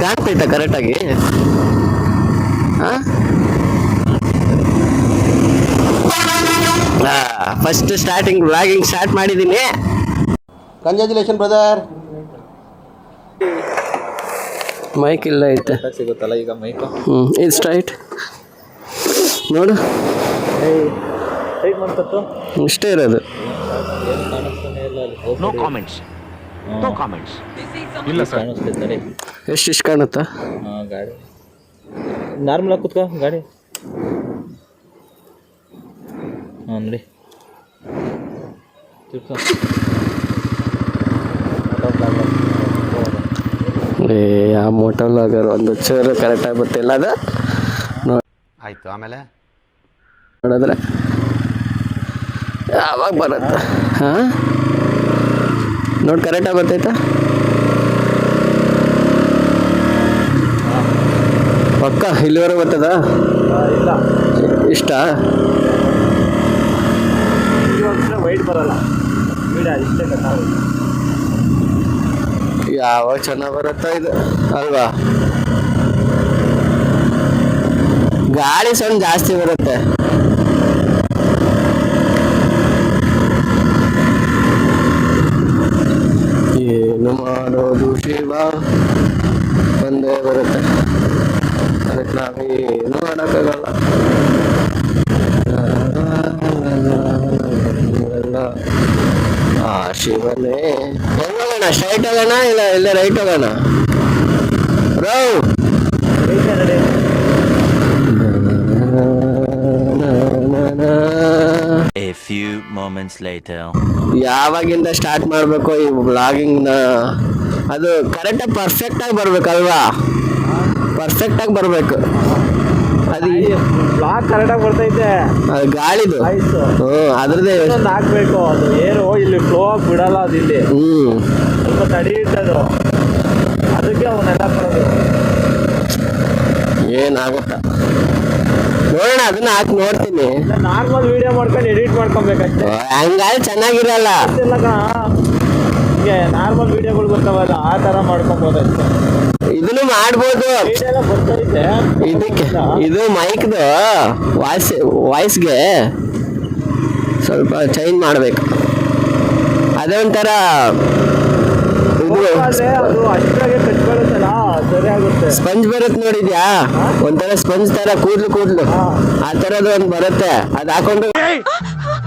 ಕಾಣ್ತೈತಾ ಕರೆಕ್ಟಾಗಿ ಹಾಂ first starting vlogging start ಮಾಡಿದ್ದೀನಿ ಕಂಗ್ರ್ಯಾಚುಲೇಷನ್ ಬ್ರದರ್ ಮೈಕ್ ಇಲ್ಲ ಐತೆ. ಸಿಗುತ್ತಲ್ಲ ಈಗ ಮೈಕ್ ಹ್ಞೂ ಇದು ಸ್ಟ್ರೈಟ್ ನೋಡು. ಇಷ್ಟೇ ಇರೋದು. ನೋ ಇಲ್ಲ ಕಾಮೆಂಟ್ಸ್. ಇಲ್ಲ ಸರ್. ಕಾಣಿಸ್ತೈತೆ ಎಷ್ಟು ಇಷ್ಟು ಕಾಣುತ್ತ? ಹಾಂ ಗಾಡಿ. ನಾರ್ಮಲ್ ಆಗಿ ಕೂತ್ಕೋ ಗಾಡಿ. ಹಾಂ ನೋಡಿ. ಏ ಆ ಮೋಟಲ್ ಲಾಗರ್ ಒಂದು ಕರೆಕ್ಟ್ ಕರೆಕ್ಟಾಗಿ ಬರ್ತಿಲ್ಲ ಅದು. ಆಯ್ತು ಆಮೇಲೆ? ನೋಡಿದ್ರೆ ಯಾವಾಗ ಬರುತ್ತೆ? ಹಾಂ? ನೋಡಿ ಕರೆಕ್ಟಾಗಿ ಬರ್ತೈತಾ ಪಕ್ಕ, ಇಲ್ಲಿವರೆಗೆ ಬರ್ತದ? ಇಷ್ಟ? ಯಾವಾಗ ಚೆನ್ನಾಗಿ ಬರುತ್ತಾ ಇದು? ಅಲ್ವಾ? ಗಾಳಿ ಸಣ್ಣ ಜಾಸ್ತಿ ಬರುತ್ತೆ. ಏನು ಮಾಡೋದು ಶಿವ ಒಂದೇ ಬರುತ್ತೆ. ಅದಕ್ಕೆ ನಾವೇನು ಮಾಡೋಕ್ಕಾಗಲ್ಲ ಆ, ಶಿವನೇ. ಹೆಂಗ್ ಹೋಗೋಣ ಸ್ಟ್ರೈಟ್ ಹೋಗೋಣ ಇಲ್ಲ ಇಲ್ಲ ರೈಟ್ ಹೋಗೋಣ ರವ್ few moments later. ಯಾವಾಗಿಂದ ಸ್ಟಾರ್ಟ್ ಮಾಡಬೇಕು ಈ ವ್ಲಾಗಿಂಗ್ನ ಅದು ಕರೆಕ್ಟಾಗಿ ಪರ್ಫೆಕ್ಟಾಗಿ ಬರ್ಬೇಕಲ್ವಾ? ಪರ್ಫೆಕ್ಟಾಗಿ ಬರಬೇಕು. ಅದು ಬ್ಲಾಕ್ ಕರೆಕ್ಟಾಗಿ ಬರ್ತೈತೆ ಅದು ಗಾಳಿದು. ಹ್ಞೂ ಅದ್ರದ್ದೇ ಇನ್ನೊಂದು ಹಾಕ್ಬೇಕು ಅದು ಏನು ಇಲ್ಲಿ ಫ್ಲೋ ಆಗಿ ಬಿಡಲ್ಲ ಅದು ಇಲ್ಲಿ. ಹ್ಞೂ ಸ್ವಲ್ಪ ತಡಿ ಇಟ್ಟದು ಅದಕ್ಕೆ ಅವನ್ನೆಲ್ಲ ಬರೋದು ಏನಾಗುತ್ತ? ಅದನ್ನ ಹಾಕಿ ನೋಡ್ತೀನಿ. ನಾರ್ಮಲ್ ವಿಡಿಯೋ ಮಾಡ್ಕೊಂಡು ಎಡಿಟ್ ಮಾಡ್ಕೊಬೇಕಷ್ಟೇ. ಹಂಗಾದ್ರೆ ಚೆನ್ನಾಗಿರಲ್ಲ. ಇಲ್ಲ ಕಣ ಹಿಂಗೆ ನಾರ್ಮಲ್ ವಿಡಿಯೋಗಳು ಬರ್ತಾವಲ್ಲ ಆ ಥರ ಮಾಡ್ಕೊಬೋದಷ್ಟೇ. ಇದನ್ನು ಮಾಡ್ಬೋದು. ವಿಡಿಯೋ ಬರ್ತೈತೆ. ಇದಕ್ಕೆ ಇದು ಮೈಕ್ದು ವಾಯ್ಸ್ ವಾಯ್ಸ್ಗೆ ಸ್ವಲ್ಪ ಚೇಂಜ್ ಮಾಡಬೇಕು. ಅದೇ ಒಂಥರ ಇದು ಅದು ಅಷ್ಟಾಗೆ ಕಟ್ಕೊಳ್ಳುತ್ತಲ್ಲ ಸರಿ ಆಗುತ್ತೆ. ಸ್ಪಂಜ್ ಬರುತ್ತೆ ನೋಡಿದ್ಯಾ? ಒಂಥರ ಸ್ಪಂಜ್ ತರ ಕೂದ್ಲು ಕೂದ್ಲು. ಆ ತರದ ಒಂದು ಬರುತ್ತೆ. ಅದ್ ಹಾಕೊಂಡು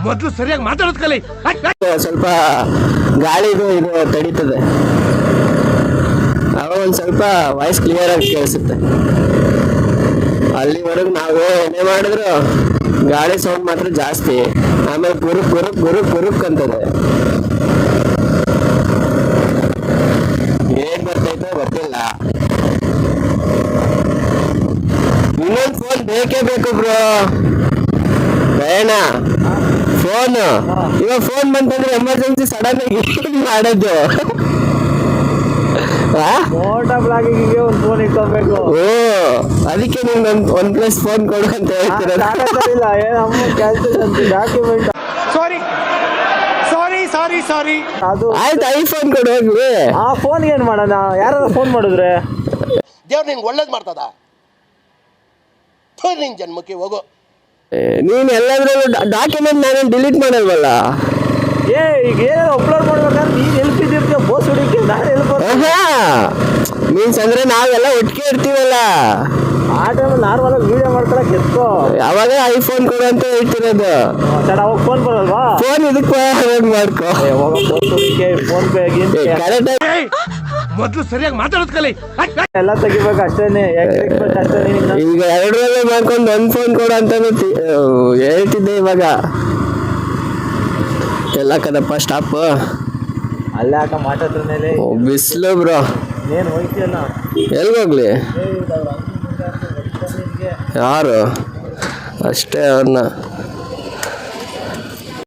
ಮೊದ್ಲು ಸರಿಯಾಗಿ ಮಾತಾಡೋದ್ ಕಲಿ. ಸ್ವಲ್ಪ ಗಾಳಿದು ಇದು ತಡೀತದೆ. ಅವಾಗ ಒಂದ್ ಸ್ವಲ್ಪ ವಾಯ್ಸ್ ಕ್ಲಿಯರ್ ಆಗಿ ಕೇಳಿಸುತ್ತೆ. ಅಲ್ಲಿವರೆಗೂ ನಾವು ಏನೇ ಮಾಡಿದ್ರು ಗಾಳಿ ಸೌಂಡ್ ಮಾತ್ರ ಜಾಸ್ತಿ. ಆಮೇಲೆ ಗುರುಕ್ ಗುರುಕ್ ಗುರುಕ್ ಗುರುಕ್ ಅಂತದೆ ಹೇಗ್ ಬರ್ತೈತೋ ಗೊತ್ತಿಲ್ಲ ಇನ್ನೊಂದು ಫೋನ್ ಬೇಕೇ ಬೇಕು ಬ್ರೋ. ಬೇಡ. ಫೋನ್. ಇವಾಗ ಫೋನ್ ಬಂತಂದ್ರೆ ಎಮರ್ಜೆನ್ಸಿ ಸಡನ್ ಆಗಿ ಮಾಡೋದು? ಆ? ಫೋಟೋ ಬ್ಲಾಗಿಂಗಿಗೆ ಒಂದು ಫೋನ್ ಇಟ್ಕೊಬೇಕು. ಓ ಅದಕ್ಕೆ ನಿಮ್ಗೆ ಒಂದ್ ಒನ್ ಪ್ಲಸ್ ಫೋನ್ ಕೊಡು ಅಂತ ಹೇಳ್ತಿರೋದು ಇಲ್ಲ ಏನಮ್ಮ ಕ್ಯಾನ್ಸಲ್ ಅಂತ ಡಾಕ್ಯುಮೆಂಟ್ ಸಾರಿ ಸಾರಿ ಸಾರಿ ಸಾರಿ ಅದು ಆಯ್ತು ಐಫೋನ್ ಕೊಡು ಹೋಗ್ಲಿ. ಆ ಫೋನ್ ಏನು ಮಾಡೋಣ? ಯಾರು ಫೋನ್ ಮಾಡಿದ್ರೆ? ದೇವ್ರು ನಿಂಗೆ ಒಳ್ಳೇದು ಮಾಡ್ತದ? ಥು, ನಿನ್ ಜನ್ಮಕ್ಕೆ ಹೋಗು. ಏ, ನೀನ್ ಎಲ್ಲಾದ್ರೂ ಡಾಕ್ಯುಮೆಂಟ್ ನಾನು ಡಿಲೀಟ್ ಮಾಡಲ್ವಲ್ಲ? ಏ ಈಗ ಏನಾದ್ರು ಅಪ್ಲೋಡ್ ಮಾಡ್ಬೇಕಾದ್ರೆ ನೀನು ಎಲ್ಲಿ ಬಿದ್ದಿರ್ತೀಯ ಬೋಸ್ ಹುಡುಕಿ ನಾನು ಹೆಲ್ಪ್ ಬರ್ತೀನಿ ಮೀನ್ಸ್ ಅಂದ್ರೆ ನಾವೆಲ್ಲ ಒಟ್ಟಿಗೆ ಇರ್ತೀವಲ್ಲ? ಆ ಟೈಮಲ್ಲಿ ನಾರ್ಮಲ್ ಆಗಿ ವಿಡಿಯೋ ಮಾಡ್ಕೊಳಕ್ ಎತ್ಕೋ. ಅವಾಗ ಐಫೋನ್ ಕೊಡು ಅಂತ ಹೇಳ್ತಿರೋದು. ಸರ್ ಅವಾಗ ಫೋನ್ ಬರಲ್ವಾ? ಫೋನ್ ಇದಕ್ಕೆ ಹೋಗಿ ಮಾಡ್ಕೋ. ಹೋಗೋ ಫೋನ್ ಪೇ ಕರೆಕ್ಟ್ ಮೊದಲು ಸರಿಯಾಗಿ ಮಾತಾಡೋದು ಕಲಿ ಎಲ್ಲ ತೆಗಿಬೇಕು ಅಷ್ಟೇನೆ ಈಗ ಎರಡರಲ್ಲೇ ಮಾಡ್ಕೊಂಡು ಒಂದ್ ಫೋನ್ ಕೊಡು ಅಂತ ತಿ- ಆ, ಹೇಳ್ತಿದ್ದೆ ಇವಾಗ. ಎಲ್ಲ ಕದಪ್ಪ ಸ್ಟಾಪ್ ಅಲ್ಲೇ ಹಾಕ ಮಾತಾಡ್ತಾನೆ ಬಿಸ್ಲು ಬ್ರೋ. ಏನು ಹೋಯ್ತಿಯಲ್ಲ? ಎಲ್ಗೋಗ್ಲಿ. ಯಾರು? ಅಷ್ಟೇ ಅವ್ರನ್ನ.